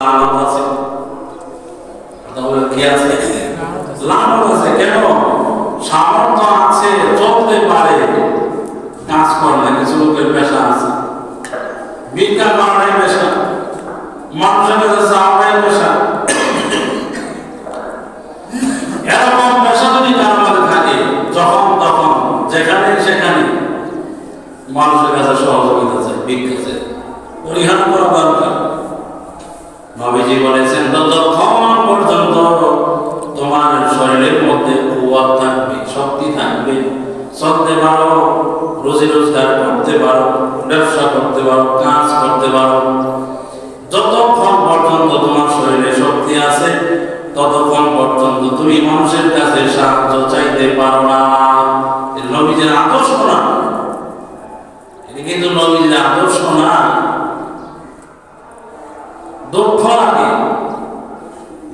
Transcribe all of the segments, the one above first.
লানত আছে। বলে কি আছে কেন? সামর্থ্য আছে, চলতে পারে। কাজ করে না, কিছু লোকের পেশা আছে। বিদ্যা করাটাই থাকবে চলতে পারো রোজি রোজগার করতে পারো, ব্যবসা করতে পারো, কাজ করতে পারো। যতক্ষণ পর্যন্ত তোমার শরীরে শক্তি আছে ততক্ষণ পর্যন্ত তুমি মানুষের কাছে সাহায্য চাইতে পারো না এটা নবীজের আদর্শ না এটা কিন্তু নবীজের আদর্শ না দুঃখ লাগে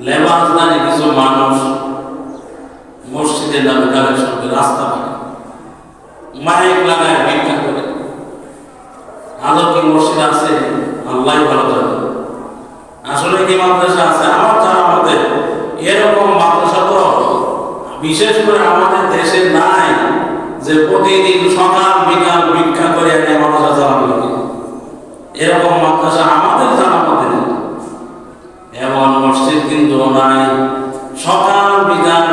লেবাস দানে কিছু মানুষ মসজিদের নামে কালেকশন করে রাস্তা পারে মাইক লাগায় ভিক্ষা করে। আদৌ কি মসজিদ আছে আল্লাহ ভালো জানে। আসলে কি মাদ্রাসা আছে? আমার জানা মতে এরকম মাদ্রাসা তো বিশেষ করে আমাদের দেশে নাই যে প্রতিদিন সকাল, বিকাল ভিক্ষা করে এনে মাদ্রাসা চালানো লাগে। এরকম মাদ্রাসা আমাদের জানা মতে নেই। এমন মসজিদ কিন্তু নাই। সকাল, বিকাল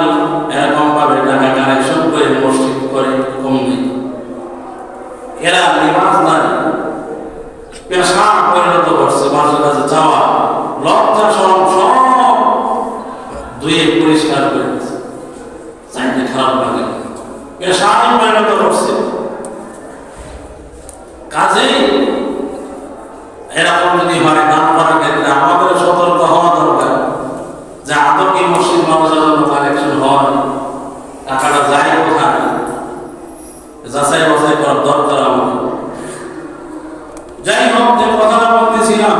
এরকম ভাবে টাকা কালেকশন করে মসজিদ এরা নিবাস নাই। পেশা পরিণত করছে মানুষের কাছে যাওয়া। লজ্জা সরম সব দুয়ে পরিষ্কার করে দিচ্ছে চাইতে খারাপ লাগে পেশায় পরিণত করছে। কাজেই এরকম যদি হয় দান করার ক্ষেত্রে আমাদের সতর্ক হওয়া দরকার। যে আদৌ কি মসজিদ মানুষের জন্য কালেকশন হয় টাকাটা যায় কোথায় যাচাই বাছাই করার দরকার আমাদের যাই হোক যে কথাটা বলতেছিলাম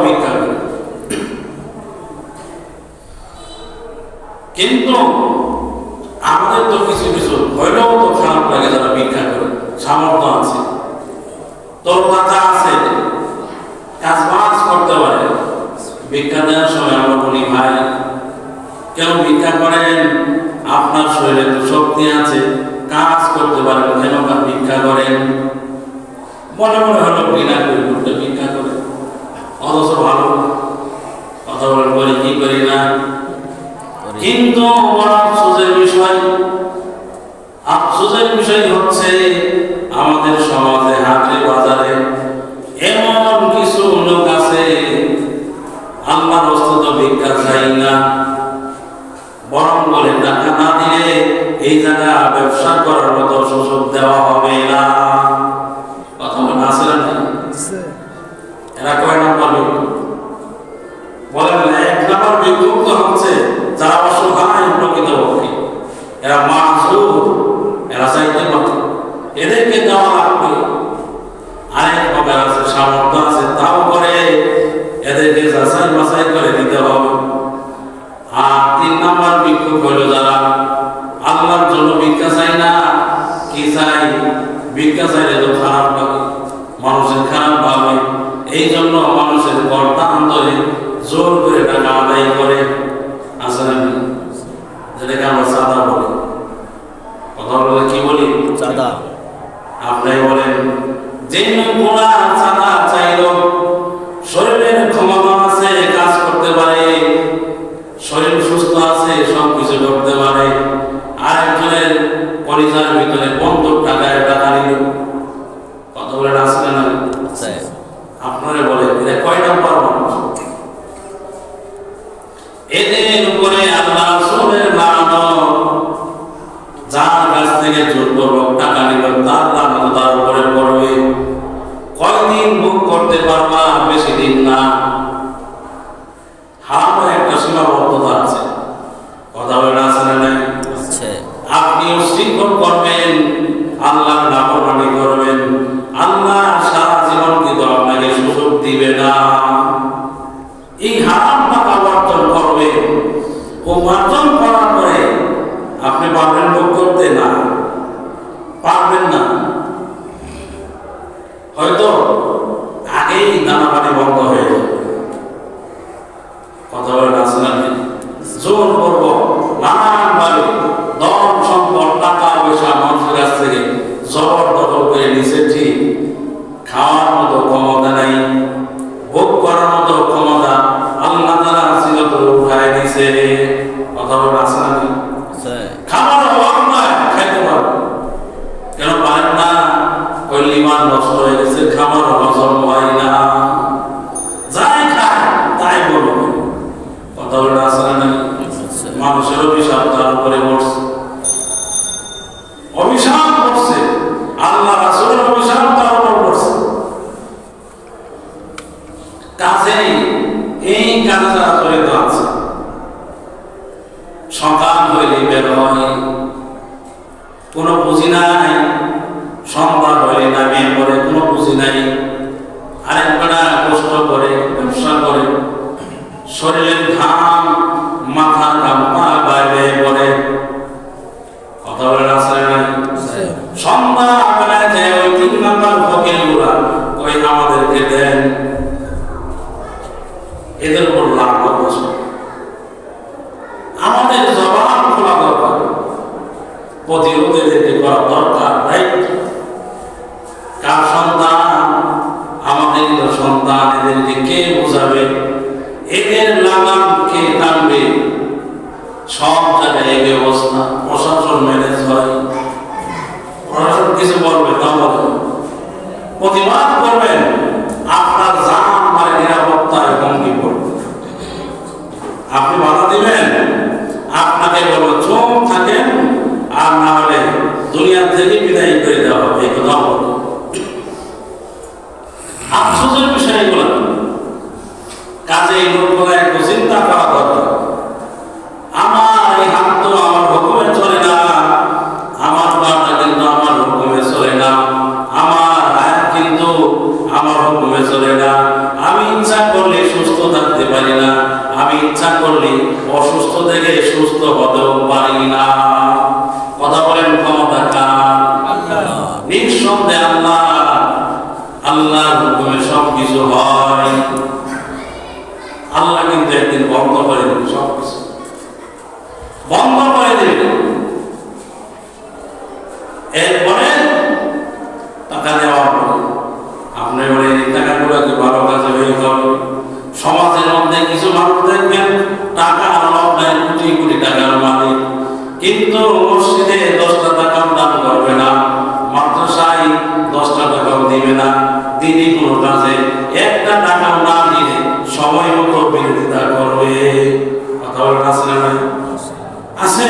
করে কিন্তু আমাদের তো কিছু কিছু হইলেও তো খারাপ লাগে যারা ভিক্ষা করে। সামর্থ্য আছে। তোর কথা আছে কাজ বাজ করতে পারে। ভিক্ষা দেওয়ার সময় আমরা বলি, ভাই, কেউ ভিক্ষা করেন? আপনার শরীরে তো শক্তি আছে। কাজ করতে পারেন, কেন ভিক্ষা করেন? মনে মনে হলো ঘৃণা করে করতে ভিক্ষা অথচ ভালো। কথা বলে করি কি করি না? কিন্তু বড় আফসোসের বিষয় আফসোসের বিষয় হচ্ছে আমাদের সমাজে হাটে বাজারে এমন কিছু লোক আছে আল্লাহর অস্তিত্ব ভিক্ষা চাই না। বরং বলে টাকা না দিলে এই জায়গা ব্যবসা করার মতো সুযোগ দেওয়া হবে না। কথা বলে আসলে না এরা কয় নম্বর? এরা মাসুর এরা চাইতে পারে এদেরকে দেওয়া লাগবে আরেক প্রকার আছে, সামর্থ্য আছে, তাও করে এদেরকে যাচাই বাছাই করে দিতে হবে। আর তিন নম্বর বিক্ষোভ হলো যারা আল্লাহর জন্য ভিক্ষা চাই না, কি চাই ভিক্ষা চাইলে তো খারাপ লাগে, মানুষের খারাপ ভাবে এই জন্য মানুষের কর্তা আন্তরে জোর করে টাকা আদায় করে। আসলে যেটাকে আমরা সাদা বলে কি বলি? চাঁদা। আপনি বলেন যে গোড়া চাঁদা চাইল শরীরের ক্ষমতা আছে কাজ করতে পারে শরীর সুস্থ আছে সব কিছু করতে পারে আরেকজনের পরিচার ভিতরে বন্ধুর টাকা নিল। কত বলেন আসলে না আপনারা বলে এটা কয় নাম্বার মানুষ? এদের উপরে আল্লাহ করতে পারবা বেশি দিন না হারামের একটা সীমাবদ্ধতা আছে কথা বলে আছে না নাই আছে আপনি উশৃঙ্খল করবেন আল্লাহর নাফরমানি করবেন আল্লাহ সারা জীবন কিন্তু আপনাকে সুযোগ দিবে না এই হারাম টাকা অর্জন করবেন উপার্জন করার পরে আপনি পারবেন ভোগ করতে না পারবেন না হয়তো আগেই দানা পানি বন্ধ হয়ে যাবে কথা বলেন আসলে আমি জোর করব। নানানভাবে ধন সম্পদ টাকা পয়সা মানুষের কাছ থেকে জবরদখল করে নিছে ঠিক খাওয়ার মতো ক্ষমতা নাই ভোগ করার মতো ক্ষমতা আল্লাহ তারা সিলত উঠায় দিছে কথা আমি আছে খাবার অভাব নয় খাইতে পারব। কেন পারেন না? ওই লিমান নষ্ট হয়ে গেছে খাবার কোনো পুঁজি নাই সন্ধ্যা হইলে নামিয়ে পড়ে কোনো পুঁজি নাই। আরেক বেড়া কষ্ট করে ব্যবসা করে শরীরের ঘাম মাথার ঘাম পা বাইরে পড়ে কথা বলে আসলে নাই সন্ধ্যা বেলায় যে ওই তিন নাম্বার ফকির ওই আমাদেরকে দেন? এদের উপর লাভ আমাদের জবান খোলা দরকার। প্রতিরোধ কার সন্তান? আমাদের তো সন্তান, এদেরকে কে বোঝাবে? এদের লাগাম কে টানবে? সব জায়গায় এই ব্যবস্থা প্রশাসন ম্যানেজ হয়। প্রশাসন কিছু বলবে, তা বলবে প্রতিবাদ করবেন ইচ্ছা করলে অসুস্থ থেকে সুস্থ হতেও পারি না। কথা বলেন ক্ষমতা কার? নিঃসন্দেহে আল্লাহ, আল্লাহর হুকুমে সব কিছু হয়। আল্লাহ কিন্তু একদিন বন্ধ করে কিন্তু মসজিদে দশটা টাকাও দান করবে না, মাদ্রাসায় দশটা টাকাও দিবে না, দিনই কোনো কাজে একটা টাকাও না দিলে সময় মতো বিরোধিতা করবে। কথা বলেন, আছে না আছে।